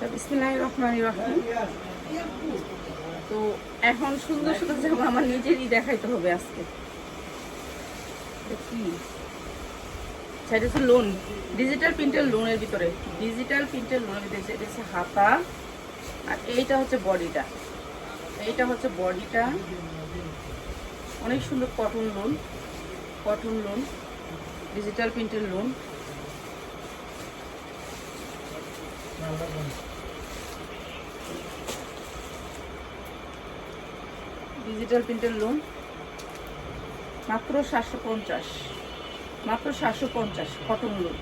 আচ্ছা, বিসমিল্লাহির রহমানির রহিম। তো এখন সুন্দর সুন্দর জামা আমার নিজেরই দেখাইতে হবে আজকে। কি? সেটা হচ্ছে লোন ডিজিটাল প্রিন্টের লোনের ভিতরে। ডিজিটাল প্রিন্টের লোনের ভিতরে এটা হচ্ছে হাতা আর এইটা হচ্ছে বডিটা। এইটা হচ্ছে বডিটা। অনেক সুন্দর cotton lawn cotton lawn digital প্রিন্টের লোন ডিজিটাল প্রিন্টের লোন মাত্র সাতশো পঞ্চাশ মাত্র সাতশো পঞ্চাশ কটন লোন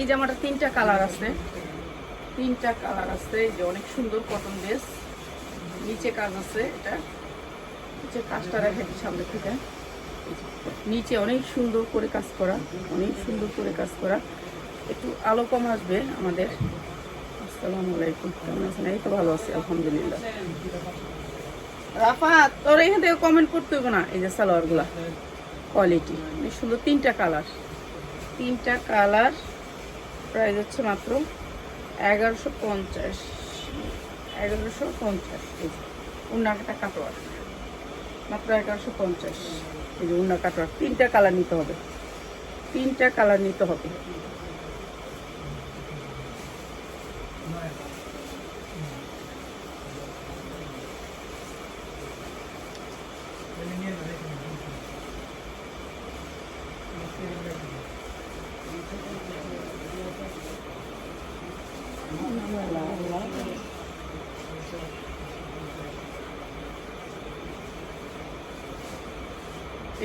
এই জামাটা তিনটা কালার আছে। তিনটা কালার আছে, এই যে অনেক সুন্দর কটন ড্রেস নিচে কাজ আছে এটা। নিচে কাজটা রেখে সামনে থেকে। নিচে অনেক সুন্দর করে কাজ করা, অনেক সুন্দর করে কাজ করা। একটু আলো কম আসবে আমাদের। আসসালামু আলাইকুম। কেমন আছেন? এই তো ভালো আছি, আলহামদুলিল্লাহ। রাফা, তোর এখান থেকে কমেন্ট করতে হবে না। এই যে সালোয়ারগুলা। কোয়ালিটি অনেক সুন্দর। তিনটা কালার। তিনটা কালার। প্রাইস হচ্ছে মাত্র এগারোশো পঞ্চাশ। এগারোশো পঞ্চাশ যে উন্নাটা কাটোয়ার মাত্র এগারোশো পঞ্চাশ। এই যে উন্না কাটোয়ার তিনটা কালার নিতে হবে। তিনটা কালার নিতে হবে।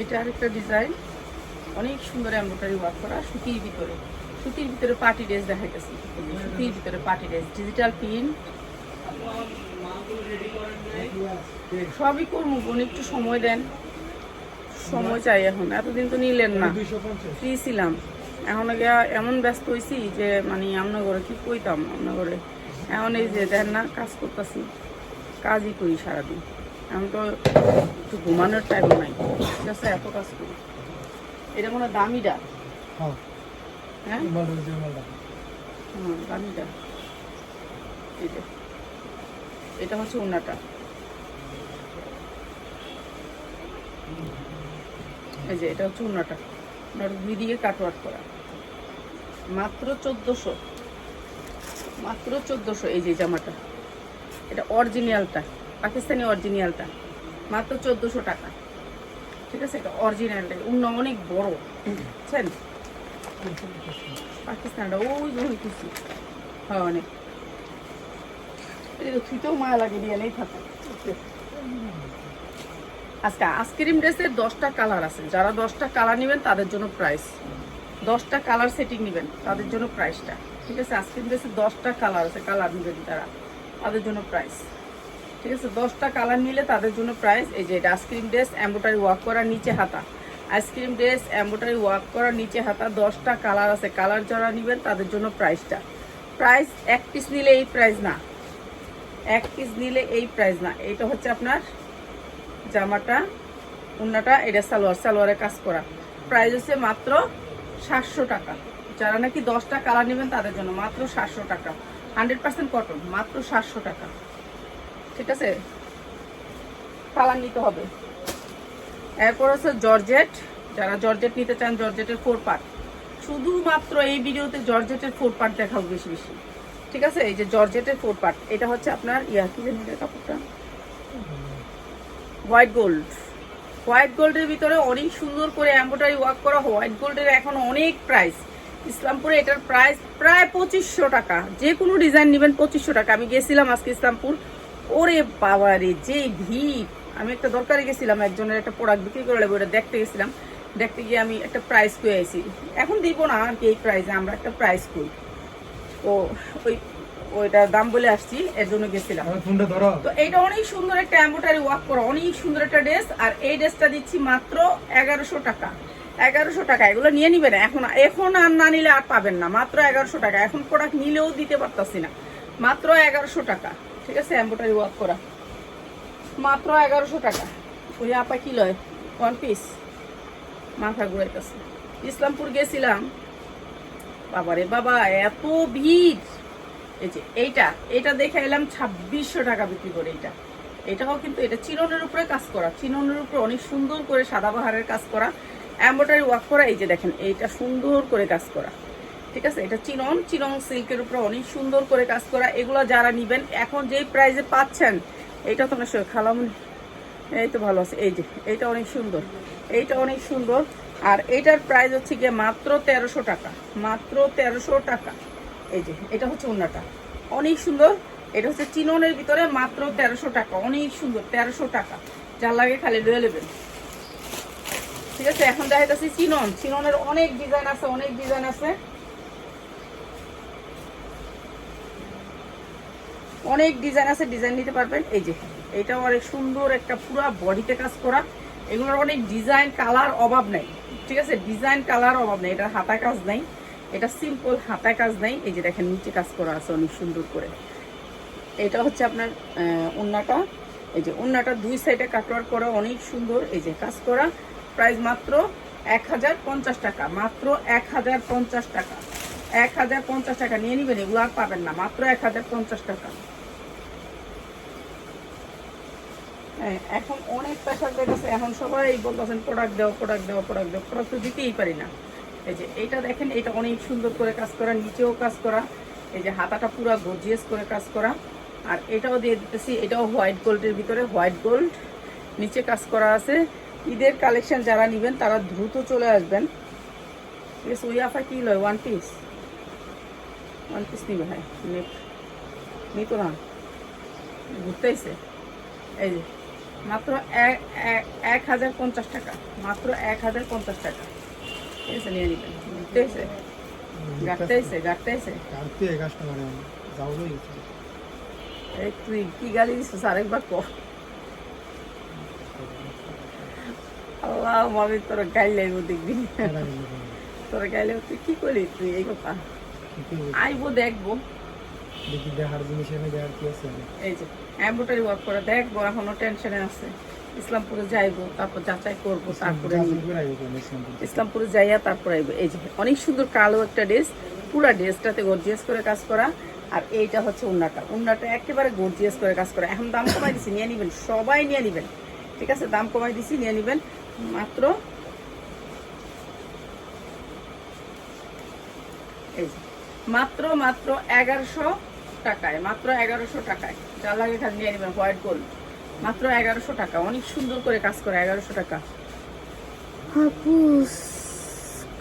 এটা আরেকটা ডিজাইন অনেক সুন্দর এমব্রয়ডারি ওয়ার্ক করা, সুতির ভিতরে। সুতির ভিতরে পার্টি ড্রেস দেখা গেছে। সুতির ভিতরে পার্টি ড্রেস ডিজিটাল প্রিন্ট সবই করব, বোন, একটু সময় দেন। সময় চাই এখন, এতদিন তো নিলেন না। ফ্রি ছিলাম। এখন এমন ব্যস্ত হয়েছি যে মানে আমরা ঘরে কি কইতাম আমরা ঘরে এখন এই যে, দেন না, কাজ করতেছি। কাজই করি সারাদিন। এখন তো একটু ঘুমানোর টাইম নাই। ঠিক আছে এত কাজ করি। এটা মনে দামিটা হ্যাঁ। দামিটা যে এটা হচ্ছে উন্নাটা। এই যে এটা হচ্ছে উন্নাটা। উন্নাটা দুই দিকে কাটওয়ার্ক করা। মাত্র চোদ্দোশো। মাত্র চোদ্দোশো এই যে জামাটা। এটা অরিজিনালটা পাকিস্তানি অরিজিনালটা মাত্র চোদ্দোশো টাকা। ঠিক আছে? এটা অরিজিনালটা অন্য অনেক বড়। বুঝছেন? পাকিস্তানটা, ওই যে হইতেছি। হ্যাঁ অনেক। এটা ছুটেও মায়া লাগে দিয়ে নেই থাকে আজকে আইসক্রিম ড্রেসের দশটা কালার আছে। যারা দশটা কালার নেবেন, তাদের জন্য প্রাইস দশটা কালার সেটিং নেবেন, তাদের জন্য প্রাইসটা ঠিক আছে? আইসক্রিম ড্রেসের দশটা কালার আছে কালার নেবেন তারা। তাদের জন্য প্রাইস ঠিক আছে, দশটা কালার নিলে তাদের জন্য প্রাইস এই যে আইসক্রিম ড্রেস এম্বোটারি ওয়াক করা নিচে হাতা। আইসক্রিম ড্রেস এম্বোটারি ওয়াক করা নিচে হাতা, দশটা কালার আছে কালার যারা নেবেন তাদের জন্য প্রাইসটা প্রাইস এক পিস নিলে এই প্রাইস না। এক পিস নিলে এই প্রাইস না। এইটা হচ্ছে আপনার জামাটা উন্নাটা এটা সালোয়ার, সালোয়ারে কাজ করা। প্রাইস হচ্ছে মাত্র সাতশো টাকা। যারা নাকি দশটা কালার নেবেন তাদের জন্য মাত্র সাতশো টাকা। হান্ড্রেড পার্সেন্ট কটন মাত্র সাতশো টাকা। ঠিক আছে? কালার নিতে হবে। এরপর হচ্ছে জর্জেট যারা জর্জেট নিতে চান জর্জেটের ফোর পার্ট শুধুমাত্র এই ভিডিওতে জর্জেটের ফোর পার্ট দেখাবো বেশি বেশি। ঠিক আছে? এই যে জর্জেটের ফোর পার্ট এটা হচ্ছে আপনার, ইয়া, কি কাপড়টা? হোয়াইট গোল্ড হোয়াইট গোল্ডের ভিতরে অনেক সুন্দর করে এম্ব্রয়ডারি ওয়ার্ক করা হোয়াইট গোল্ডের এখন অনেক প্রাইস ইসলামপুরে এটার প্রাইস প্রায় পঁচিশশো টাকা। যে কোনো ডিজাইন নেবেন পঁচিশশো টাকা। আমি গেছিলাম আজকে ইসলামপুর। ওরে বাবারে যে ভিড়। আমি একটা দরকারে গেছিলাম একজনের একটা প্রোডাক্ট বিক্রি করে ওটা দেখতে গেছিলাম। দেখতে গিয়ে আমি একটা প্রাইস পেয়ে আইছি। এখন দিব না আর কি এই প্রাইসে আমরা একটা প্রাইস করি। ও ওই ওইটার দাম বলে আসছি এর জন্য গেছিলাম। তো এইটা অনেক সুন্দর একটা এম্বোটারি ওয়াক করা অনেক সুন্দর একটা ড্রেস আর এই ড্রেসটা দিচ্ছি মাত্র এগারোশো টাকা। এগারোশো টাকা এগুলো নিয়ে নিবেন এখন এখন আর না নিলে আর পাবেন না। মাত্র এগারোশো টাকা। এখন প্রোডাক্ট নিলেও দিতে পারতাছি না। মাত্র এগারোশো টাকা। ঠিক আছে এম্বোটারি ওয়ার্ক করা। মাত্র এগারোশো টাকা। ওই আপা, কি লয়? ওয়ান পিস মাথা ঘুরাইতেছে। ইসলামপুর গেছিলাম। বাবারে বাবা, এত ভিড়! এই যে এইটা এটা দেখে এলাম ছাব্বিশশো টাকা বিক্রি করে এটা এটাও কিন্তু, এটা চিননের উপরে কাজ করা। চিননের উপরে অনেক সুন্দর করে সাদাবাহারের কাজ করা। এম্ব্রয়ডারি ওয়ার্ক করা, এই যে দেখেন, এইটা সুন্দর করে কাজ করা। ঠিক আছে? এটা চিনন চিনন সিল্কের উপরে অনেক সুন্দর করে কাজ করা। এগুলো যারা নিবেন, এখন যেই প্রাইজে পাচ্ছেন, এইটা তো সে খালামুনি, এই তো ভালো আছে। এই যে, এইটা অনেক সুন্দর। এইটা অনেক সুন্দর। আর এইটার প্রাইস হচ্ছে গিয়ে মাত্র তেরোশো টাকা। মাত্র তেরোশো টাকা। এই যে, এটা হচ্ছে অন্যটা অনেক সুন্দর। এটা হচ্ছে চিননের ভিতরে মাত্র তেরোশো টাকা। অনেক সুন্দর, তেরোশো টাকা। যার লাগে খালি লয়ে নেবেন। ঠিক আছে? এখন দেখাইতেছি চিনন। চিননের অনেক ডিজাইন আছে, অনেক ডিজাইন আছে। অনেক ডিজাইন আছে ডিজাইন নিতে পারবেন। এই যে, এটাও অনেক সুন্দর একটা পুরা বডিতে কাজ করা। এগুলোর অনেক ডিজাইন কালার অভাব নেই, ঠিক আছে? ডিজাইন কালার অভাব নেই, এটা হাতা কাজ নেই, এটা সিম্পল হাতায় কাজ নেই। এই যে দেখেন, নিচে কাজ করা আছে অনেক সুন্দর করে। এটা হচ্ছে আপনার উন্নাটা এই যে উন্নাটা দুই সাইডে কাটওয়ার করা, অনেক সুন্দর। এই যে, কাজ করা প্রাইস মাত্র এক হাজার পঞ্চাশ টাকা, মাত্র এক হাজার পঞ্চাশ টাকা। এক হাজার পঞ্চাশ টাকা, নিয়ে নেবেন, এগুলো আর পাবেন না, মাত্র এক হাজার পঞ্চাশ টাকা হ্যাঁ, এখন অনেক প্রেশার আছে এখন সবাই বলতেছেন প্রোডাক্ট দাও প্রোডাক্ট দাও প্রোডাক্ট দাও। প্রোডাক্ট তো দিতেই পারি না। এই যে এইটা দেখেন এটা অনেক সুন্দর করে কাজ করা, নিচেও কাজ করা। এই যে হাতাটা পুরো গর্জিয়াস করে কাজ করা। আর এটাও দিয়ে দিতেছি, এটাও হোয়াইট গোল্ডের ভিতরে হোয়াইট গোল্ড নিচে কাজ করা আছে। ঈদের কালেকশন যারা নেবেন, তারা দ্রুত চলে আসবেন। ঠিক আছে, ওই আফা কি লয়? ওয়ান পিস ওয়ান পিস নিবে নিক নিত না। ঘুরতে এসে এই যে মাত্র এক হাজার পঞ্চাশ টাকা। মাত্র এক হাজার পঞ্চাশ টাকা। ঠিক আছে নিয়ে নেবেন। ঘুরতে এসে। গাড়তে এসে গাড়তে এসে। কাটতে কাস্টমার যাও লই গেছে এই তুই কি গালি দিছিস? আরেকবার কর। আল্লাহ মামি তোর গাইলে দেখবি তোর গাইলে তুই কি করলি তুই? এই কথা। আইবো দেখব। দেখি দেখার জিনিস দেখার কি আছে? এই যে। এম্ব্রয়ডারি ওয়ার্ক করে দেখব এখনও টেনশনে আছে। ইসলামপুরে যাইবো তারপর যাচাই করব তারপরে ইসলামপুরে? যাইয়া তারপর আইবো। এই যে অনেক সুন্দর কালো একটা ড্রেস পুরো ড্রেসটাতে গর্জিয়াস করে কাজ করা। আর এইটা হচ্ছে উন্নাটা। উন্নাটা একেবারে গর্জিয়াস করে কাজ করা। এখন দাম কমাই দিছি নিয়ে নিবেন সবাই নিয়ে নিবেন। ঠিক আছে দাম কমাই দিছি নিয়ে নিবেন। মাত্র এই যে মাত্র মাত্র এগারোশো টাকায় মাত্র এগারোশো টাকায়। যা লাগে খালি নিয়ে নেবেন হোয়াইট গোল্ড। মাত্র এগারোশো টাকা। অনেক সুন্দর করে কাজ করে এগারোশো টাকা। হাপুস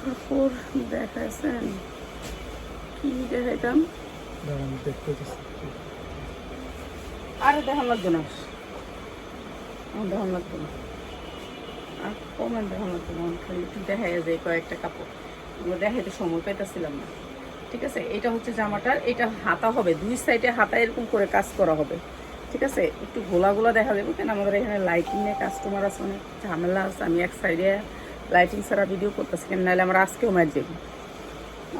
কাপড় দেখাইছেন। কি দেখাইতাম? আরে দেখান লাগতো না। আমার দেখান লাগতো না। আর কমেন্ট দেখান লাগতো না। খালি একটু দেখাই যায় কয়েকটা কাপড়। দেখাইতে সময় পাইতেছিলাম না। ঠিক আছে? এটা হচ্ছে জামাটার, এটা হাতা হবে। দুই সাইডে হাতা এরকম করে কাজ করা হবে। ঠিক আছে? একটু গোলা গোলা দেখা যাবে, কেন আমাদের এখানে লাইটিং নিয়ে কাস্টমার আছে অনেক, ঝামেলা আছে। আমি এক সাইডে লাইটিং ছাড়া ভিডিও করতেছি কেন? নাহলে আমার আজকেও মার যাব।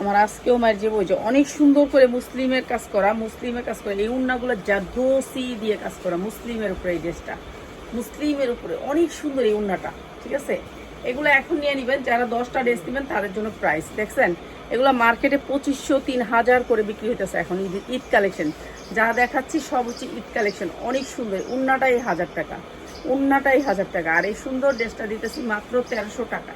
আমার আজকেও মার যাব ওই যে অনেক সুন্দর করে মুসলিমের কাজ করা, মুসলিমের কাজ করা। এই উন্নাগুলো জাদোসি দিয়ে কাজ করা মুসলিমের উপরে এই ড্রেসটা মুসলিমের উপরে অনেক সুন্দর এই উন্নাটা। ঠিক আছে? এগুলো এখন নিয়ে নেবেন, যারা দশটা ড্রেস নেবেন তাদের জন্য প্রাইস দেখছেন? এগুলো মার্কেটে পঁচিশশো, তিন হাজার করে বিক্রি হইতেছে এখন ঈদ ঈদ কালেকশন। যা দেখাচ্ছি সব হচ্ছে ঈদ কালেকশন। অনেক সুন্দর, উন্নাটাই হাজার টাকা, উন্নাটাই হাজার টাকা। আর এই সুন্দর ড্রেসটা দিতেছি মাত্র তেরোশো টাকা।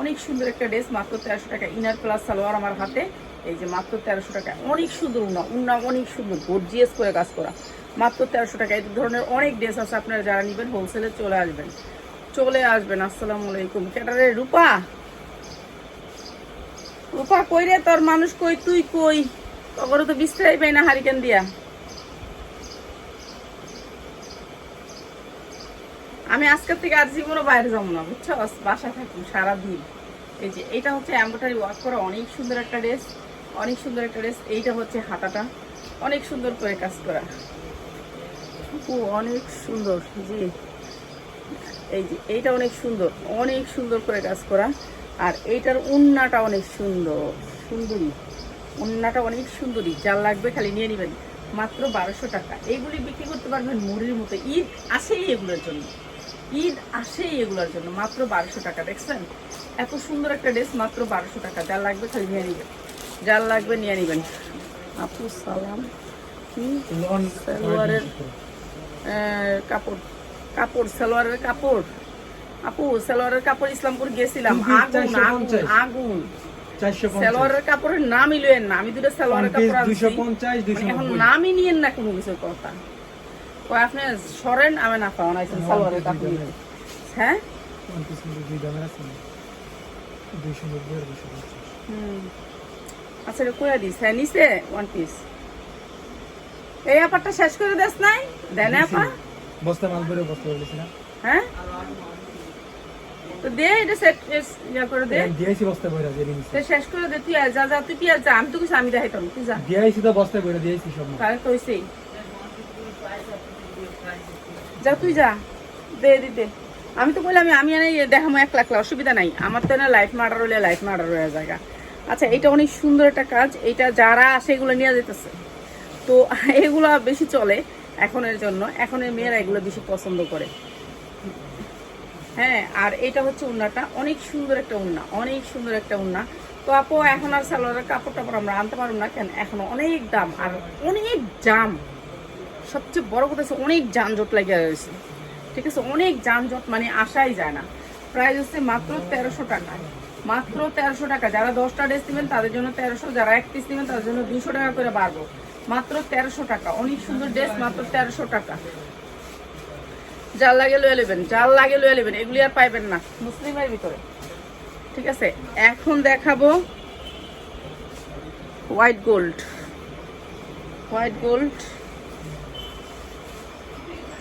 অনেক সুন্দর একটা ড্রেস, মাত্র তেরোশো টাকা। ইনার প্লাস সালোয়ার আমার হাতে, এই যে মাত্র তেরোশো টাকা। অনেক সুন্দর উন্না উন্না অনেক সুন্দর গর্জিয়াস করে কাজ করা। মাত্র তেরোশো টাকা। এই ধরনের অনেক ড্রেস আছে, আপনারা যারা নেবেন হোলসেলে চলে আসবেন। চলে আসবেন, আসসালামু আলাইকুম। ক্যাটারে রূপা? রূপা কই রে তোর মানুষ কই, তুই কই? তখন তো বিস্তারাই পাই না হারিকেন দিয়া। আমি আজকের থেকে আর জীবনও বাইরে যাব না, বুঝছ? বাসা থাকি সারাদিন। এই যে এটা হচ্ছে এম্ব্রয়ডারি ওয়ার্ক করা অনেক সুন্দর একটা ড্রেস, অনেক সুন্দর একটা ড্রেস। এইটা হচ্ছে হাতাটা, অনেক সুন্দর করে কাজ করা। অনেক সুন্দর, জি। এই যে, এইটা অনেক সুন্দর অনেক সুন্দর করে কাজ করা। আর এইটার উন্নাটা অনেক সুন্দর। সুন্দরী। উন্নাটা অনেক সুন্দরী। যার লাগবে খালি নিয়ে নেবেন। মাত্র বারোশো টাকা। এইগুলি বিক্রি করতে পারবেন মুড়ির মতো। ঈদ আসেই এগুলোর জন্য। ঈদ আসেই এগুলোর জন্য। মাত্র বারোশো টাকা। দেখছেন? এত সুন্দর একটা ড্রেস মাত্র বারোশো টাকা। যার লাগবে খালি নিয়ে নেবেন। যার লাগবে নিয়ে নেবেন। আপু সালাম। কি? সালোয়ারের কাপড়। কাপড় সালোয়ারের কাপড়। আপু সালোয়ারের কাপড় ইসলামপুর গেছিলাম। আগুন আগুন 450 আগুন। চারশো সালোয়ারের কাপড়ের নামই লইয়েন না। আমি দুটো সালোয়ারের কাপড় মানে এখন নামই নিয়েন না কোনো কিছুর কথা। ও আপনি সরেন আমি না পাওয়া নাইছেন সালোয়ারের কাপড়। হ্যাঁ। আচ্ছা কইয়া দিস। হ্যাঁ নিছে ওয়ান পিস এই আপারটা শেষ করে দেস নাই? দেন আপা। বস্তা মাল বস্তা হ্যাঁ? তো দে এটা সেট ইয়া করে দে। দিয়েছি বস্তা বইরা দিয়ে নিছি। তো শেষ করে দে তুই যা যা তুই যা আমি তো কিছু আমি দেখাইতাম তুই যা। দিয়েছি তো বস্তা বইরা দিয়েছি সব। তাহলে তো হইছেই যা তুই যা দে দিতে আমি তো বললাম আমি এনে দেখামো এক লাখ অসুবিধা নাই। আমার তো না লাইফ মার্ডার হলে লাইফ মার্ডার হয়ে জায়গা আচ্ছা এটা অনেক সুন্দর একটা কাজ এটা যারা আসে এগুলো নিয়ে যেতেছে। তো এগুলো বেশি চলে এখনের জন্য এখনের মেয়েরা এগুলো বেশি পছন্দ করে। হ্যাঁ আর এটা হচ্ছে উন্নাটা। অনেক সুন্দর একটা উন্না, অনেক সুন্দর একটা উন্না। তো আপু, এখন আর সালোয়ারের কাপড় টাপড় আমরা আনতে পারব না, কেন? এখন অনেক দাম, আর অনেক জাম। সবচেয়ে বড় কথা হচ্ছে অনেক যানজট লাগিয়ে রয়েছে। ঠিক আছে? অনেক যানজট মানে আসাই যায় না। প্রাইস হচ্ছে মাত্র তেরোশো টাকা। মাত্র তেরোশো টাকা। যারা দশটা ড্রেস নেবেন, তাদের জন্য তেরোশো। যারা এক পিস নেবেন, তাদের জন্য দুশো টাকা করে বাড়বো। মাত্র তেরোশো টাকা। অনেক সুন্দর ড্রেস, মাত্র তেরোশো টাকা। জাল লাগে লয়ে নেবেন জাল লাগে লয়ে নেবেন এগুলি আর পাইবেন না। মুসলিমের ভিতরে। ঠিক আছে? এখন দেখাবো হোয়াইট গোল্ড। White gold.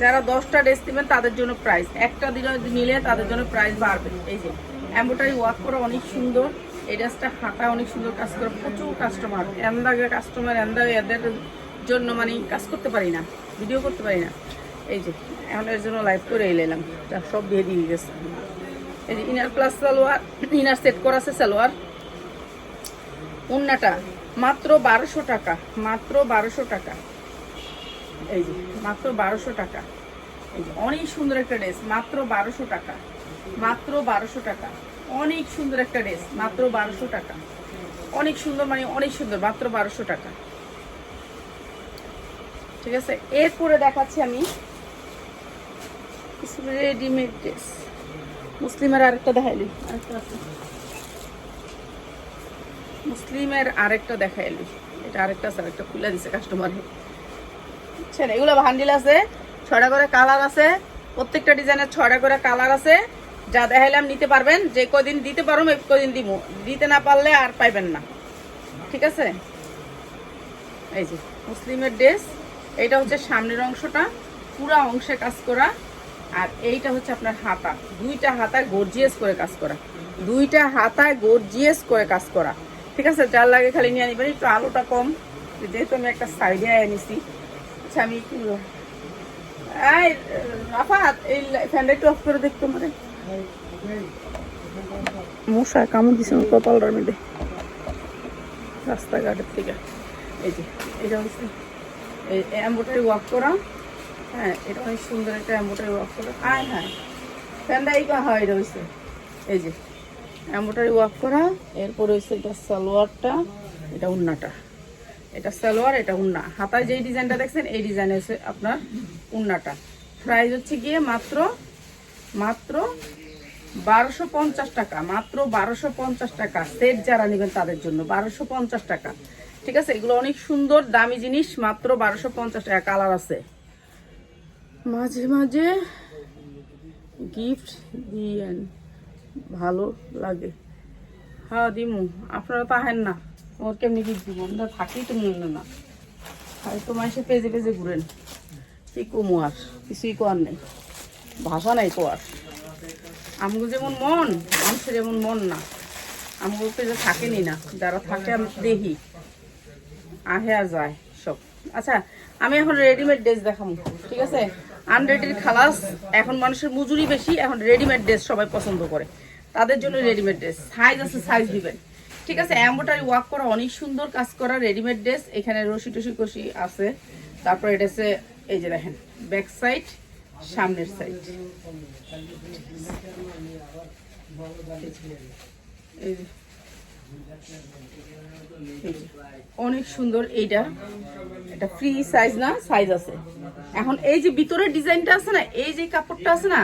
যারা দশটা ড্রেস নেবেন তাদের জন্য প্রাইস একটা দিলে নিলে তাদের জন্য প্রাইস বাড়বে। এই যে এম্বোটারি ওয়ার্ক করা অনেক সুন্দর। এই ড্রেসটা হাঁটা অনেক সুন্দর কাজ করে প্রচুর কাস্টমার এন্দাগে কাস্টমার এন্দাগে এদের জন্য মানে কাজ করতে পারি না ভিডিও করতে পারি না। এই যে এখন এর জন্য লাইভ করে এলাম। সব দিয়ে দিয়ে গেছে। এই যে inner plus salwar inner set করা আছে সালোয়ার। উন্নাটা মাত্র বারোশো টাকা, মাত্র বারোশো টাকা। এই যে মাত্র বারোশো টাকা। এই যে অনেক সুন্দর একটা ড্রেস মাত্র বারোশো টাকা, মাত্র বারোশো টাকা। অনেক সুন্দর একটা ড্রেস মাত্র বারোশো টাকা। অনেক সুন্দর মানে অনেক সুন্দর, মাত্র বারোশো টাকা। ঠিক আছে? এরপরে দেখাচ্ছি আমি রেডিমেড ড্রেস মুসলিমের আরেকটা দেখাইলি। আরেকটা আছে। মুসলিমের আরেকটা দেখাইলি। এটা আরেকটা আছে, আরেকটা খুলে দিছে কাস্টমারে বুঝছেন? এগুলো ভান্ডিল আছে, ছয়টা করে কালার আছে। প্রত্যেকটা ডিজাইনের ছয়টা করে কালার আছে। যা দেখাইলাম নিতে পারবেন। যে কদিন দিতে পারো এই কদিন দিব দিতে না পারলে আর পাইবেন না। ঠিক আছে? এই যে মুসলিমের ড্রেস এইটা হচ্ছে সামনের অংশটা। পুরা অংশে কাজ করা। আর এইটা হচ্ছে আপনার হাতা। দুইটা হাতায় গর্জিয়াস করে কাজ করা। দুইটা হাতায় গর্জিয়াস করে কাজ করা। ঠিক আছে? যার লাগে খালি নিয়ে নিবেন। একটু আলোটা কম। যেহেতু আমি একটা সাইডে এনেছি আচ্ছা আমি একটু রাফাত, এই ফ্যানটা একটু করে দেখতো মানে মশায় কামড় মধ্যে রাস্তাঘাটের থেকে। এই যে, এটা হচ্ছে এই এম্বোটারি ওয়ার্ক করা। হ্যাঁ এটা অনেক সুন্দর একটা এম্বোটারি ওয়ার্ক করা হ্যাঁ হ্যাঁ ফ্যানটা হয় হচ্ছে এই যে ওয়ার্ক করা, এরপর হচ্ছে এটা সালোয়ারটা, এটা উন্নাটা। এটা সালোয়ার, এটা হাতায় যেই ডিজাইনটা দেখছেন, এই ডিজাইন হচ্ছে আপনার উন্নাটা। প্রাইস হচ্ছে গিয়ে মাত্র মাত্র বারোশো পঞ্চাশ টাকা, মাত্র বারোশো পঞ্চাশ টাকা। সেট যারা নেবেন তাদের জন্য বারোশো পঞ্চাশ টাকা। ঠিক আছে, এগুলো অনেক সুন্দর, দামি জিনিস, মাত্র বারোশো পঞ্চাশ টাকা। কালার আছে। মাঝে মাঝে গিফট দিয়েন। ভালো লাগে। হ্যাঁ দিমু। আপনারা তো আহেন না। ওর কেমনি গিফট দিব? আমরা থাকি তো মনে না। হয়তো মাসে পেজে পেজে ঘুরেন। কি কমু আর? কিছুই কোয়ার নেই। ভাষা নাই কোয়ার আমগো যেমন মন, মানুষের যেমন মন না। আমগো পেজে থাকেনি না। যারা থাকে, আমি দেখি। আহে আর যায় সব। আচ্ছা আমি এখন রেডিমেড ড্রেস দেখাবো ঠিক আছে? আনরেডির খালাস, এখন মানুষের মজুরি বেশি, এখন রেডিমেড ড্রেস সবাই পছন্দ করে। তাদের জন্য রেডিমেড ড্রেস সাইজ আছে সাইজ দিবেন। ঠিক আছে এম্বোটারি ওয়ার্ক করা অনেক সুন্দর, কাজ করা রেডিমেড ড্রেস এখানে রশি টসি কষি আছে। তারপর এটা হচ্ছে, এই যে দেখেন ব্যাক সাইড সামনের সাইড এই অনেক সুন্দর এইটা। এটা ফ্রি সাইজ না সাইজ আছে। এখন এই যে ভিতরের ডিজাইনটা আছে না, এই যে কাপড়টা আছে না,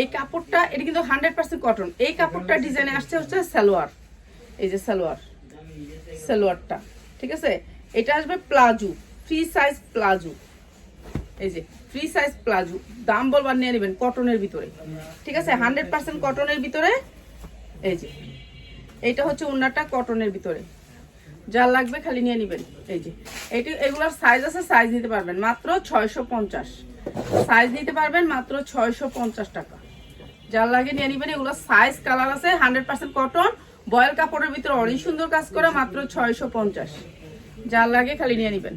এই কাপড়টা, এটা কিন্তু হান্ড্রেড পার্সেন্ট কটন এই কাপড়টা ডিজাইনে আসছে হচ্ছে সালোয়ার। এই যে সালোয়ার, সালোয়ারটা, ঠিক আছে? এটা আসবে প্লাজো ফ্রি সাইজ প্লাজো। এই যে ফ্রি সাইজ প্লাজো, দাম বলবার নিয়ে নেবেন কটনের ভিতরে। ঠিক আছে? হান্ড্রেড পার্সেন্ট কটনের ভিতরে, এই যে। এইটা হচ্ছে ওনারটা কটনের ভিতরে। যা লাগবে খালি নিয়ে নেবেন। এই যে, এইটি এগুলোর সাইজ আছে সাইজ নিতে পারবেন। মাত্র ছয়শো পঞ্চাশ। সাইজ নিতে পারবেন মাত্র ছয়শো পঞ্চাশ টাকা। যার লাগে নিয়ে নেবেন। এগুলোর সাইজ কালার আছে হান্ড্রেড পার্সেন্ট কটন বয়েল কাপড়ের ভিতরে অনেক সুন্দর কাজ করে মাত্র ছয়শো পঞ্চাশ। যার লাগে খালি নিয়ে নেবেন।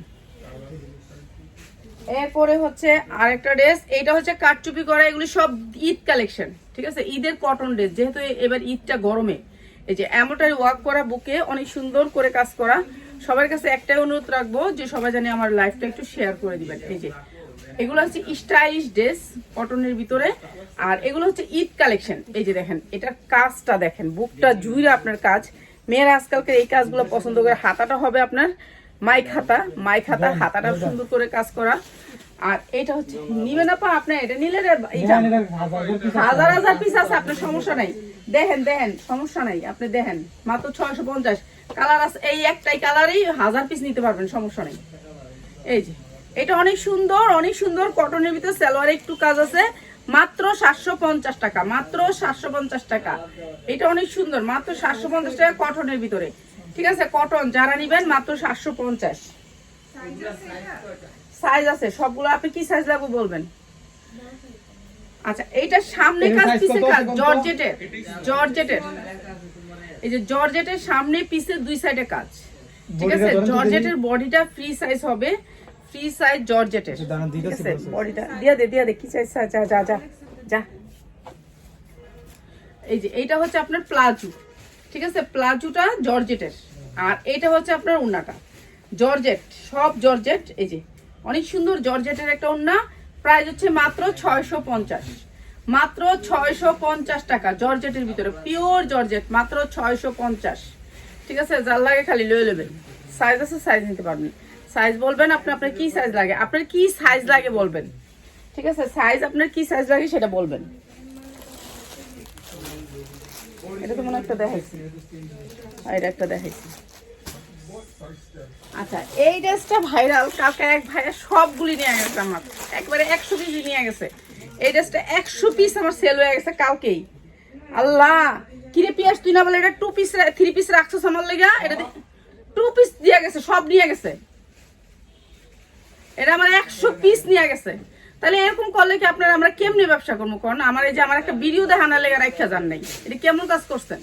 এরপরে হচ্ছে আরেকটা ড্রেস এইটা হচ্ছে কাটচুপি করা, এগুলি সব ঈদ কালেকশন ঠিক আছে? ঈদের কটন ড্রেস যেহেতু এবার ঈদটা গরমে এই যে এমোটারি ওয়ার্ক করা বুকে অনেক সুন্দর করে কাজ করা। সবার কাছে একটাই অনুরোধ রাখব যে সবাই জানে আমার লাইফটা একটু শেয়ার করে দিবেন। এই যে এগুলো হচ্ছে স্টাইলিশ ড্রেস কটনের ভিতরে। আর এগুলো হচ্ছে ঈদ কালেকশন এই যে দেখেন এটার কাজটা দেখেন বুকটা জুইরে আপনার কাজ। মেয়েরা আজকালকে এই কাজগুলো পছন্দ করে। হাতাটা হবে আপনার মাইক হাতা মাইক হাতা হাতাটা সুন্দর করে কাজ করা। আর এটা হচ্ছে নিবে না পা আপনি এটা নিলে। হাজার হাজার পিস আছে। আপনার সমস্যা নাই। দেখেন দেখেন সমস্যা নাই আপনি দেখেন মাত্র ছয়শো পঞ্চাশ। কালার আছে এই একটাই কালারই হাজার পিস নিতে পারবেন সমস্যা নেই। এই যে এটা অনেক সুন্দর অনেক সুন্দর কটনের ভিতরে সালোয়ারে একটু কাজ আছে। মাত্র সাতশো পঞ্চাশ টাকা মাত্র সাতশো পঞ্চাশ টাকা। এটা অনেক সুন্দর মাত্র সাতশো পঞ্চাশ টাকা কটনের ভিতরে। ঠিক আছে কটন যারা নিবেন মাত্র সাতশো পঞ্চাশ। সাইজ আছে সবগুলো আপনি কি সাইজ লাগবে বলবেন? আচ্ছা এইটা সামনে কাজ পিছে কাজ জর্জেটের জর্জেটের। এই যে জর্জেটের সামনে পিছে দুই সাইডে কাজ। ঠিক আছে? জর্জেটের বডিটা ফ্রি সাইজ হবে ফ্রি সাইজ জর্জেটের। আচ্ছা, ঠিক আছে? বডিটা দিয়া দে দিয়া দে কি সাইজ যা যা যা যা। এই যে এইটা হচ্ছে আপনার প্লাজো। ঠিক আছে? প্লাজোটা জর্জেটের। আর এইটা হচ্ছে আপনার ওন্নাটা জর্জেট সব জর্জেট এই যে অনেক সুন্দর জর্জেটের একটা ওড়না। প্রাইস হচ্ছে মাত্র ছয়শো পঞ্চাশ। মাত্র ছয়শো পঞ্চাশ টাকা জর্জেটের ভিতরে, পিওর জর্জেট, মাত্র ছয়শো পঞ্চাশ। ঠিক আছে, যার লাগে খালি লয়ে নেবেন সাইজ আছে সাইজ নিতে পারবেন। সাইজ বলবেন, আপনি আপনার কি সাইজ লাগে, আপনার কি সাইজ লাগে বলবেন। ঠিক আছে সাইজ আপনার কি সাইজ লাগে সেটা বলবেন। এটা তো মনে একটা দেখাইছি। আর এটা একটা দেখাইছি। আচ্ছা এই ড্রেসটা ভাইরাল, কালকে এক ভাইয়া সবগুলি নিয়ে গেছে আমার। একবারে একশো পিস নিয়ে গেছে। এই ড্রেসটা একশো পিস আমার সেল হয়ে গেছে কালকেই। আল্লাহ, কিরে পিয়াস তুই না বলে এটা টু পিস থ্রি পিস রাখছিস আমার লেগা? এটা টু পিস দিয়ে গেছে, সব নিয়ে গেছে। এটা আমার একশো পিস নিয়ে গেছে। তাহলে এরকম করলে কি আপনারা আমরা কেমনি ব্যবসা করব? কারণ আমার এই যে আমার একটা ভিডিও দেখানোর লেগে রাখা যান নাই। এটা কেমন কাজ করছেন?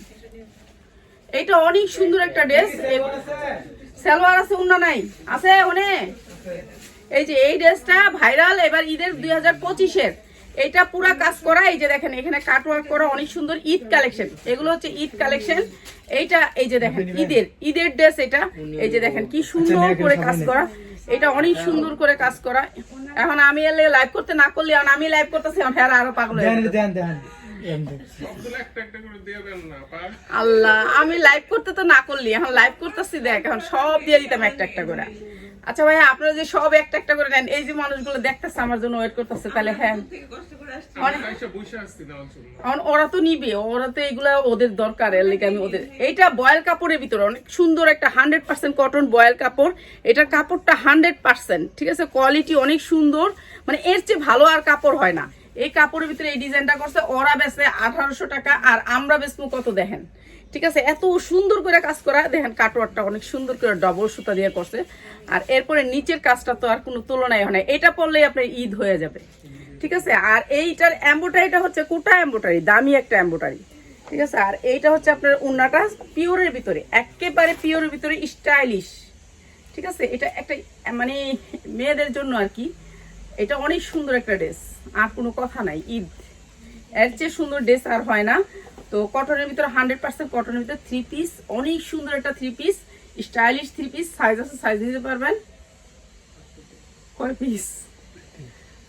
এইটা অনেক সুন্দর একটা ড্রেস। সালোয়ার আছে, উন্না নাই। আছে ওনে এই যে এই ড্রেসটা ভাইরাল, এবার ঈদের দুই হাজার পঁচিশের। এটা পুরা কাজ করা, এই যে দেখেন, এখানে কাটওয়ার্ক করা, অনেক সুন্দর ঈদ কালেকশন এগুলো হচ্ছে ঈদ কালেকশন এইটা, এই যে দেখেন, ঈদের ঈদের ড্রেস এটা। এই যে দেখেন, কি সুন্দর করে কাজ করা। এটা অনেক সুন্দর করে কাজ করা। এখন আমি এলে লাইভ করতে না করলে আমি লাইভ করতেছি আরও পাগল আল্লাহ আমি লাইভ করতে তো না করলি এখন লাইভ করতেছি দেখ এখন সব দিয়ে দিতাম একটা একটা করে। আচ্ছা ভাই আপনারা যে সব একটা একটা করে নেন এই যে মানুষগুলো দেখতেছে আমার জন্য ওয়েট করতেছে তাহলে হ্যাঁ। এখন ওরা তো নিবে ওরা তো এগুলা ওদের দরকার এর লেগে আমি ওদের এইটা বয়েল কাপড়ের ভিতরে অনেক সুন্দর একটা হান্ড্রেড পার্সেন্ট কটন বয়েল কাপড়। এটার কাপড়টা হান্ড্রেড পার্সেন্ট ঠিক আছে? কোয়ালিটি অনেক সুন্দর মানে এর চেয়ে ভালো আর কাপড় হয় না। এই কাপড়ের ভিতরে এই ডিজাইনটা করছে, ওরা বেচে আঠারোশো টাকা আর আমরা বেচবো কত দেখেন? ঠিক আছে, এত সুন্দর করে কাজ করা, দেখেন কাটওয়ারটা অনেক সুন্দর করে ডবল সুতা দিয়ে করছে। আর এরপরে নিচের কাজটা তো আর কোনো তুলনায় হয় না, এটা পরলেই আপনার ঈদ হয়ে যাবে। ঠিক আছে, আর এইটার এম্বোটারিটা হচ্ছে কোটা এম্বোটারি দামি একটা এম্বোটারি ঠিক আছে, আর এইটা হচ্ছে আপনার উন্নাটা পিওরের ভিতরে, একেবারে পিওরের ভিতরে স্টাইলিশ ঠিক আছে, এটা একটা মানে মেয়েদের জন্য আর কি এটা অনেক সুন্দর একটা ড্রেস, আর কোনো কথা নাই, ঈদ। এর চেয়ে সুন্দর ড্রেস আর হয় না। তো কটনের ভিতরে হান্ড্রেড পার্সেন্ট কটনের ভিতরে থ্রি পিস অনেক সুন্দর একটা three piece stylish three piece size আছে সাইজ নিতে পারবেন। কয় পিস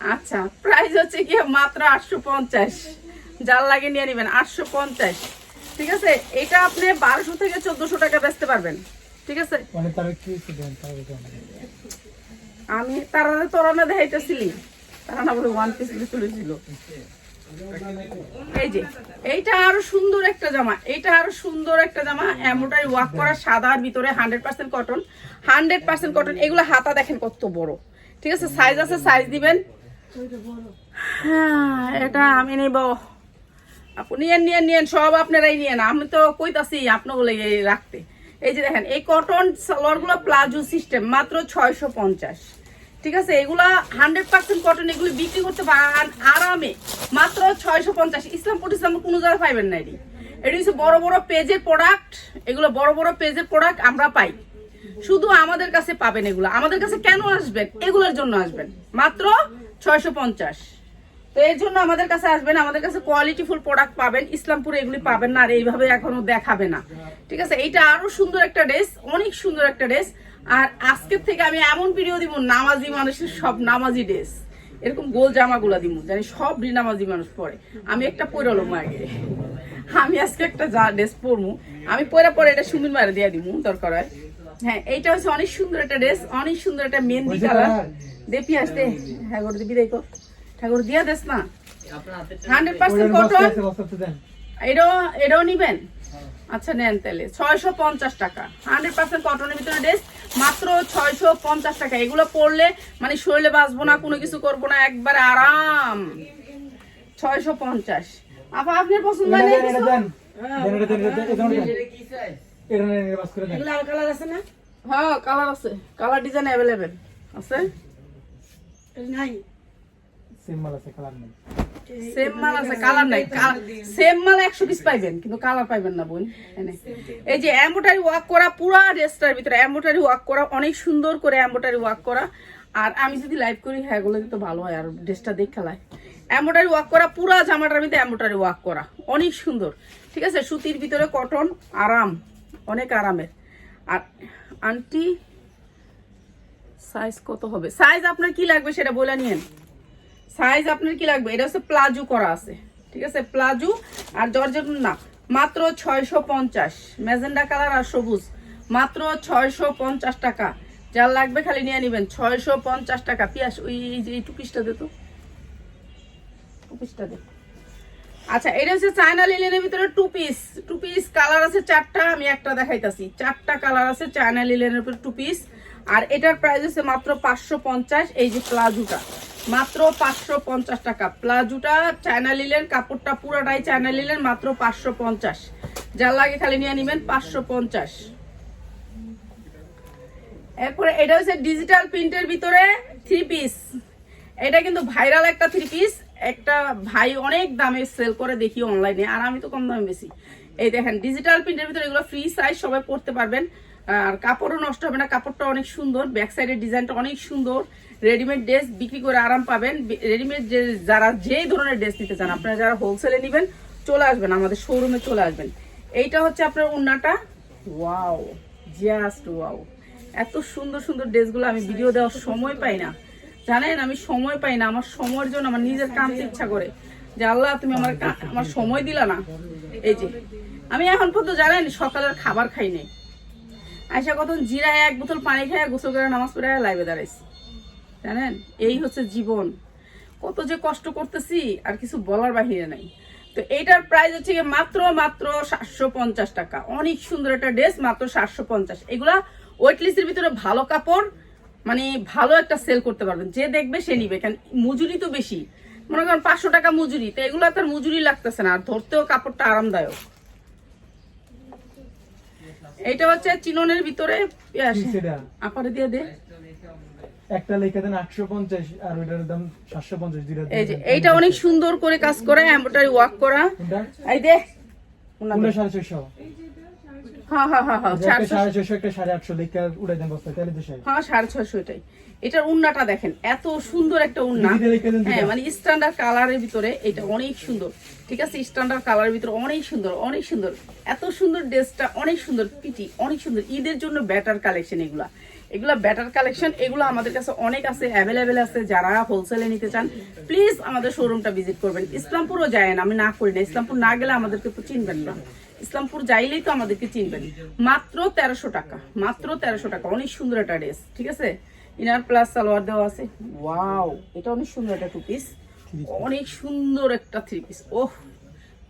আচ্ছা প্রাইস হচ্ছে কি মাত্র আটশো পঞ্চাশ। যার লাগে নিয়ে নেবেন, আটশো পঞ্চাশ। ঠিক আছে? এটা আপনি বারোশো থেকে চোদ্দশো টাকা বেচতে পারবেন। ঠিক আছে? আমি তারা তোরা না দেখাইতেছিলি তারা না বলে ওয়ান পিস তুলেছিল এই যে, এইটা আরও সুন্দর একটা জামা, এইটা আরও সুন্দর একটা জামা, এমনটাই ওয়াক করা সাদার ভিতরে hundred percent cotton hundred percent cotton এগুলো হাতা দেখেন কত বড়। ঠিক আছে সাইজ আছে সাইজ দিবেন। হ্যাঁ এটা আমি নেব। আপনি নিয়েন নিয়েন সব আপনারাই নিয়েন। আমি তো কইতাছি আপনাগুলো রাখতে। এই যে দেখেন, এই কটন সালোয়ারগুলো প্লাজো সিস্টেম মাত্র ছয়শো পঞ্চাশ। ঠিক আছে, এগুলা হান্ড্রেড পার্সেন্ট কটন এগুলো বিক্রি করতে পারেন আরামে মাত্র ছয়শো পঞ্চাশ। ইসলামপুর ইসলাম কোনো জায়গায় পাইবেন না এটি। এটি হচ্ছে বড় বড় পেজের প্রোডাক্ট এগুলো বড় বড় পেজের প্রোডাক্ট আমরা পাই। শুধু আমাদের কাছে পাবেন এগুলো। আমাদের কাছে কেন আসবেন? এগুলোর জন্য আসবেন। মাত্র ছয়শো পঞ্চাশ। তো এর জন্য আমাদের কাছে আসবেন আমাদের কাছে কোয়ালিটি ফুল প্রোডাক্ট পাবেন। ইসলামপুরে এগুলি পাবেন না আর এইভাবে এখনও দেখাবে না। ঠিক আছে? এইটা আরও সুন্দর একটা ড্রেস অনেক সুন্দর একটা ড্রেস আর আজকের থেকে আমি এমন ভিডিও দিব নামাজি মানুষের সব নামাজি ড্রেস এরকম গোল জামাগুলা দিব জানি সব নামাজি মানুষ পরে। আমি একটা পরলাম আগে। আমি আজকে একটা যা ড্রেস পরবো আমি পরে পরে এটা সুমির মারে দিয়ে দিব দরকার হয়। হ্যাঁ এইটা হচ্ছে অনেক সুন্দর একটা ড্রেস অনেক সুন্দর একটা মেহেন্দি কালার। দেপি আসতে হ্যাঁ দিবি দেখো ঠাকুর দিয়া দেস না। হান্ড্রেড পার্সেন্ট কটন আছে এটাও এটাও নিবেন? আচ্ছা নেন তাহলে। ছয়শো পঞ্চাশ টাকা। হান্ড্রেড পার্সেন্ট কটনের ভিতরে ড্রেস মাত্র ছয়শো পঞ্চাশ টাকা। এগুলো পরলে মানে শরীরে বাঁচবো না কোনো কিছু করব না একবারে আরাম। ছয়শো পঞ্চাশ। আপা আপনার পছন্দ হয়। না এটা বাস করে দেন হ্যাঁ কালার আছে। কালার ডিজাইন অ্যাভেলেবেল আছে। সেম মাল আছে কালার নেই। সেম মাল আছে কালার নাই। সেম মাল একশো পিস পাইবেন কিন্তু কালার পাইবেন না বোন। এই যে এম্বোটারি ওয়ার্ক করা পুরা ড্রেসটার ভিতরে এম্বোটারি ওয়ার্ক করা অনেক সুন্দর করে এম্বোটারি ওয়ার্ক করা। আর আমি যদি লাইভ করি হ্যাঁ এগুলো তো ভালো হয় আর ড্রেসটা দেখে খেলায় এম্বোটারি ওয়ার্ক করা পুরা জামাটার ভিতরে এম্বোটারি ওয়ার্ক করা। অনেক সুন্দর। ঠিক আছে? সুতির ভিতরে কটন আরাম। অনেক আরামের। আর আন্টি সাইজ কত হবে? সাইজ আপনার কি লাগবে সেটা বলে নিয়েন। সাইজ আপনার কি লাগবে? এটা হচ্ছে প্লাজো করা আছে। ঠিক আছে? প্লাজো আর জর্জেট না, মাত্র ছয়শো পঞ্চাশ। ম্যাজেন্ডা কালার আর সবুজ, মাত্র ছয়শো পঞ্চাশ টাকা। যার লাগবে খালি নিয়ে নেবেন, ছয়শো পঞ্চাশ টাকা। পিয়াস, ওই যে, এই টুপিসটা দে তো। টুপিসটা দে। আচ্ছা এটা হচ্ছে চায়না লিলেনের ভিতরে two piece two piece colour আছে চারটা, আমি একটা দেখাইতাছি। চারটা কালার আছে চায়না লিলেনের উপরে টু পিস আর এটার প্রাইস হচ্ছে মাত্র পাঁচশো পঞ্চাশ, এই যে প্লাজোটা মাত্র পাঁচশো পঞ্চাশ টাকা। প্লাজোটা চায়না লিলেন, কাপড়টা পুরোটাই চায়না লিলেন, মাত্র পাঁচশো পঞ্চাশ। যার লাগে খালি নিয়ে নেবেন, পাঁচশো পঞ্চাশ। এরপরে এটা হচ্ছে ডিজিটাল প্রিন্টের ভিতরে থ্রি পিস এটা কিন্তু ভাইরাল একটা থ্রি পিস একটা ভাই অনেক দামে সেল করে দেখি অনলাইনে আর আমি তো কম দামে বেশি। এই দেখেন ডিজিটাল প্রিন্টের ভিতরে এগুলো ফ্রি সাইজ সবাই পড়তে পারবেন। আর কাপড়ও নষ্ট হবে না, কাপড়টা অনেক সুন্দর ব্যাক সাইডের ডিজাইনটা অনেক সুন্দর। রেডিমেড ড্রেস বিক্রি করে আরাম পাবেন। রেডিমেড যারা যেই ধরনের ড্রেস নিতে চান, আপনারা যারা হোলসেলে নেবেন, চলে আসবেন, আমাদের শোরুমে চলে আসবেন। এইটা হচ্ছে আপনার উন্নাটা ওয়াও জাস্ট ওয়াও এত সুন্দর সুন্দর ড্রেসগুলো আমি ভিডিও দেওয়ার সময় পাই না। জানেন, আমি সময় পাই না, আমার সময়ের জন্য আমার নিজের কামতে ইচ্ছা করে। যে আল্লাহ, তুমি আমার আমার সময় দিলা না। এই যে, আমি এখন পর্যন্ত জানেন সকালের খাবার খাই নাই। আয়সা কত জিরায় এক বোতল পানি খেয়ে গোসল করে নামাজ পড়ে লাইভে দাঁড়াইছি। জানেন? এই হচ্ছে জীবন। কত যে কষ্ট করতেছি আর কিছু বলার বাহিরে নাই। তো এইটার প্রাইস হচ্ছে মাত্র মাত্র সাতশো পঞ্চাশ টাকা। অনেক সুন্দর একটা ড্রেস মাত্র সাতশো পঞ্চাশ। এগুলা ওয়েটলিস্টের ভিতরে ভালো কাপড় মানে ভালো একটা সেল করতে পারবেন। যে দেখবে সে নিবে। কারণ মজুরি তো বেশি। মনে করেন পাঁচশো টাকা মজুরি। তো এগুলো তার মজুরি লাগতেছে না। আর ধরতেও কাপড়টা আরামদায়ক। এটা হচ্ছে চিননের ভিতরে। ইয়ে আপারে দিয়ে দে। একটা লেখা দেন আটশো পঞ্চাশ আর ওইটার দাম সাতশো পঞ্চাশ দুইটা এই যে এইটা অনেক সুন্দর করে কাজ করা এমব্রয়ডারি ওয়ার্ক করা। এই দে ওনা হ্যাঁ হ্যাঁ হ্যাঁ হ্যাঁ একটা লিখে দেন তাহলে তো হ্যাঁ এটাই। এটার উন্নাটা দেখেন এত সুন্দর একটা উন্না। হ্যাঁ মানে স্ট্যান্ডার্ড কালারের ভিতরে এটা অনেক সুন্দর। ঠিক আছে স্ট্যান্ডার্ড কালারের ভিতরে অনেক সুন্দর অনেক সুন্দর। এত সুন্দর ড্রেসটা অনেক সুন্দর পিটি অনেক সুন্দর। ঈদের জন্য ব্যাটার কালেকশন এগুলা। এগুলা ব্যাটার কালেকশন এগুলো আমাদের কাছে অনেক আছে অ্যাভেলেবেল আছে, যারা হোলসেলে নিতে চান প্লিজ আমাদের শোরুমটা ভিজিট করবেন। ইসলামপুরও যায় না, আমি না করি না। ইসলামপুর না গেলে আমাদেরকে তো চিনবেন না। ইসলামপুর যাইলেই তো আমাদেরকে চিনবেন। মাত্র তেরোশো টাকা, মাত্র তেরোশো টাকা, অনেক সুন্দর একটা ড্রেস ঠিক আছে? ইনার প্লাস সালোয়ার দেওয়া আছে। ওয়াও এটা অনেক সুন্দর একটা টু পিস অনেক সুন্দর একটা থ্রি পিস ওহ,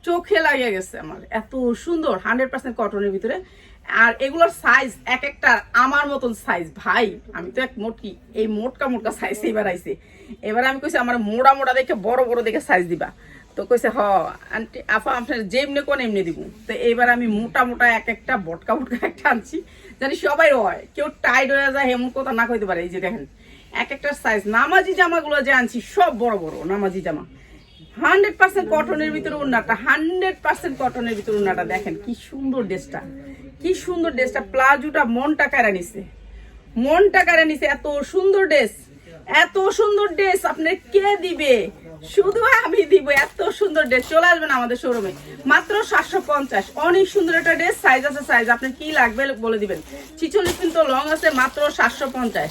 চোখে লাগিয়ে গেছে আমার। এত সুন্দর হান্ড্রেড পার্সেন্ট কটনের ভিতরে। আর এগুলোর সাইজ এক একটা আমার মতন সাইজ ভাই, আমি তো এক মোটকি। এই মোটকা মোটকা সাইজ এবার আইছে। এবার আমি কইছি, আমার মোড়া মোড়া দেখে বড় বড় দেখে সাইজ দিবা। তো কইছে, হ, আন্টি, আপা, আপনার যেমনি কোন এমনি দিব তো এইবার আমি মোটা মোটা এক একটা বটকা বটকা একটা আনছি। জানি সবাই হয়, কেউ টাইট হয়ে যায়, এমন কথা না কইতে পারে। এই যে দেখেন এক একটা সাইজ নামাজি জামাগুলো যে আনছি, সব বড় বড়, নামাজি জামা। হান্ড্রেড পার্সেন্ট কটনের ভিতরে উন্নাটা হান্ড্রেড পার্সেন্ট কটনের ভিতরে উন্নাটা দেখেন কি সুন্দর ড্রেসটা কি সুন্দর ড্রেসটা প্লাজোটা মনটা কারা নিছে। মনটা কারা নিছে, এত সুন্দর ড্রেস এত সুন্দর ড্রেস আপনি কে দিবে? শুধু আমি দিব, এত সুন্দর ড্রেস চলে আসবেন আমাদের শোরুমে মাত্র সাতশো পঞ্চাশ। অনেক সুন্দর একটা ড্রেস সাইজ আছে সাইজ আপনার কি লাগবে বলে দিবেন। ছিচল্লিশ কিন্তু লং আছে, মাত্র সাতশো পঞ্চাশ।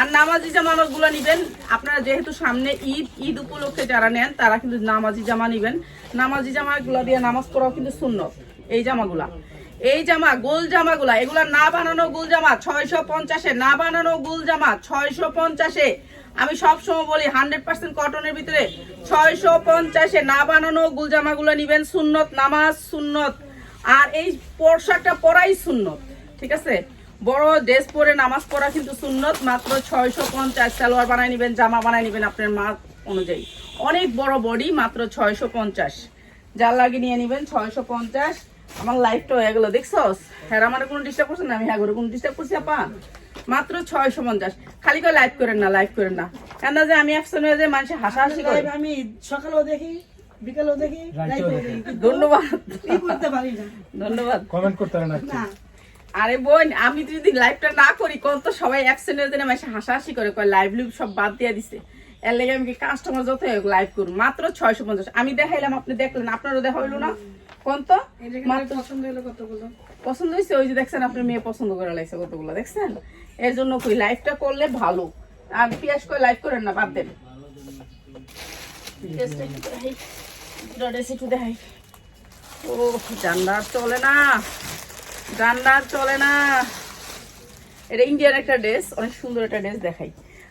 আর নামাজি জামাগুলো নিবেন। আপনারা যেহেতু সামনে ঈদ ঈদ উপলক্ষে যারা নেন, তারা কিন্তু নামাজি জামা নিবেন। নামাজি জামাগুলো দিয়ে নামাজ পড়াও কিন্তু শূন্য এই জামাগুলা। এই জামা, গোল জামাগুলা, এগুলা না বানানো গোল জামা, ছয়শো পঞ্চাশে, না বানানো গোল জামা, ছয়শো পঞ্চাশে। আমি সব সময় বলি, হান্ড্রেড পার্সেন্ট কটনের ভিতরে ছয়শো পঞ্চাশে না বানানো গুল জামাগুলো নিবেন, সুন্নত, নামাজ সুন্নত। আর এই পোশাকটা পরাই সুন্নত, ঠিক আছে? বড় ড্রেস পরে নামাজ পড়া কিন্তু সুন্নত, মাত্র ছয়শো পঞ্চাশ। সালোয়ার বানাই নিবেন, জামা বানাই নিবেন আপনার মা অনুযায়ী। অনেক বড় বডি মাত্র ছয়শো পঞ্চাশ। যার লাগে নিয়ে নিবেন, ছয়শো পঞ্চাশ। আমার লাইফটা হয়ে গেলো দেখছস? হ্যাঁ আমার কোনো ডিস্টার্ব করছে না আমি হ্যাঁ কোনো ডিস্টার্ব করছি আপা। মাত্র ছয়শো পঞ্চাশ। খালি করে লাইভ করেন না লাইভ করেন না। কেন যে আমি অ্যাবসেন্ট হয়ে যাই মানুষের হাসাহাসি করে। আমি সকালেও দেখি বিকালেও দেখি রাইতেও রাইতেও দেখি। দেখি ধন্যবাদ। কি করতে পারি না। ধন্যবাদ। কমেন্ট করতে পারেন আর কি। না। আরে বোন আমি যদি লাইভটা না করি কোন তো সবাই অ্যাবসেন্ট হয়ে যায় মানুষের হাসাহাসি করে কয় লাইভ লুইভ সব বাদ দিয়ে দিছে। এর লেগে আমি কাস্টমার যত লাইভ করুন মাত্র ছয়শো পঞ্চাশ। আমি দেখাইলাম আপনি দেখলেন আপনারও দেখা হইল না? কোন তো পছন্দ হলো কতগুলো? পছন্দ হয়েছে ওই যে দেখছেন আপনার মেয়ে পছন্দ করে লাগছে কতগুলো দেখছেন? এর জন্য কই লাইভটা করলে ভালো। আর পিয়াস করে লাইভ করেন না বাদ দেন। দেখাই। ও জান্নার চলে না। জান্নার চলে না। এটা ইন্ডিয়ান একটা ড্রেস অনেক সুন্দর একটা ড্রেস দেখাই।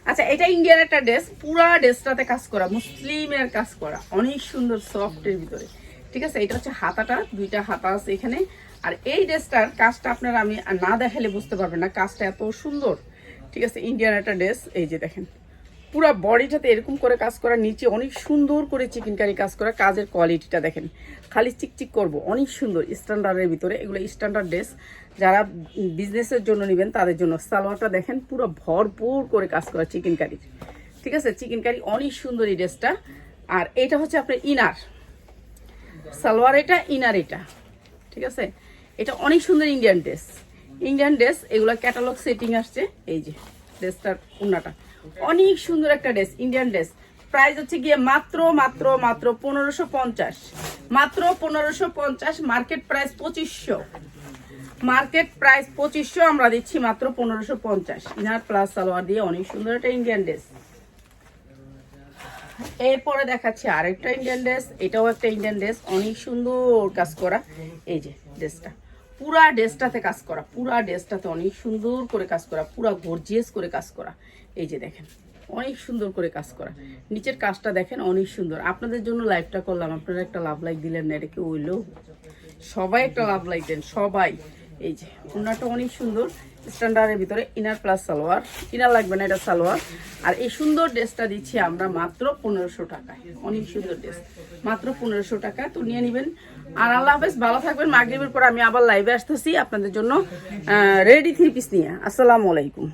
আচ্ছা এটা ইন্ডিয়ান একটা ড্রেস পুরা ড্রেসটাতে কাজ করা মুসলিমের কাজ করা অনেক সুন্দর সফটের ভিতরে। ঠিক আছে? এটা হচ্ছে হাতাটা, দুইটা হাতা আছে এখানে। আর এই ড্রেসটার কাজটা আপনারা আমি না দেখালে বুঝতে পারবেন না, কাজটা এত সুন্দর। ঠিক আছে? ইন্ডিয়ান একটা ড্রেস, এই যে দেখেন। পুরো বডিটাতে এরকম করে কাজ করা, নিচে অনেক সুন্দর করে চিকেন কারি কাজ করা, কাজের কোয়ালিটিটা দেখেন। খালি চিকচিক করব, অনেক সুন্দর। স্ট্যান্ডার্ডের ভিতরে, এগুলো স্ট্যান্ডার্ড ড্রেস যারা বিজনেসের জন্য নেবেন, তাদের জন্য সালোয়ারটা দেখেন, পুরো ভরপুর করে কাজ করা চিকেন কারি ঠিক আছে? চিকেন কারি অনেক সুন্দর এই ড্রেসটা আর এটা হচ্ছে আপনার ইনার সালোয়ার এটা, ইনার এটা, ঠিক আছে? এটা অনেক সুন্দর ইন্ডিয়ান ড্রেস ইন্ডিয়ান ড্রেস এগুলো ক্যাটালগ সেটিং আসছে। এই যে ড্রেসটার উন্নাটা অনেক সুন্দর একটা ড্রেস ইন্ডিয়ান ড্রেস প্রাইস হচ্ছে গিয়ে মাত্র মাত্র মাত্র পনেরোশো পঞ্চাশ। মাত্র পনেরোশো পঞ্চাশ মার্কেট প্রাইস পঁচিশশো। মার্কেট প্রাইস পঁচিশশো, আমরা দিচ্ছি মাত্র পনেরোশো পঞ্চাশ। ইনার প্লাস সালোয়ার দিয়ে অনেক সুন্দর একটা ইন্ডিয়ান ড্রেস এরপরে দেখাচ্ছি আরেকটা ইন্ডিয়ান ড্রেস এটাও একটা ইন্ডিয়ান ড্রেস অনেক সুন্দর কাজ করা। এই যে ড্রেসটা পুরা ড্রেসটাতে কাজ করা, পুরা ড্রেসটাতে অনেক সুন্দর করে কাজ করা, পুরা গর্জিয়াস করে কাজ করা। এই যে দেখেন, অনেক সুন্দর করে কাজ করা। নিচের কাজটা দেখেন অনেক সুন্দর। আপনাদের জন্য লাইভটা করলাম, আপনারা একটা লাভ লাইক দিলেন না, এটা কি হইল? সবাই একটা লাভ লাইক দেন, সবাই। এই যে ওনাটা অনেক সুন্দর। স্ট্যান্ডার্ডের ভিতরে ইনার প্লাস সালোয়ার। ইনার লাগবে না, এটা সালোয়ার। আর এই সুন্দর ড্রেসটা দিচ্ছি আমরা মাত্র পনেরোশো টাকায়। অনেক সুন্দর ড্রেস। মাত্র পনেরোশো টাকা তো নিয়ে নেবেন। আর আল্লাহ হাফেজ, ভালো থাকবেন। মাগরিবের পর আমি আবার লাইভে আসতেছি আপনাদের জন্য রেডি থ্রি পিস নিয়ে। আসসালামু আলাইকুম।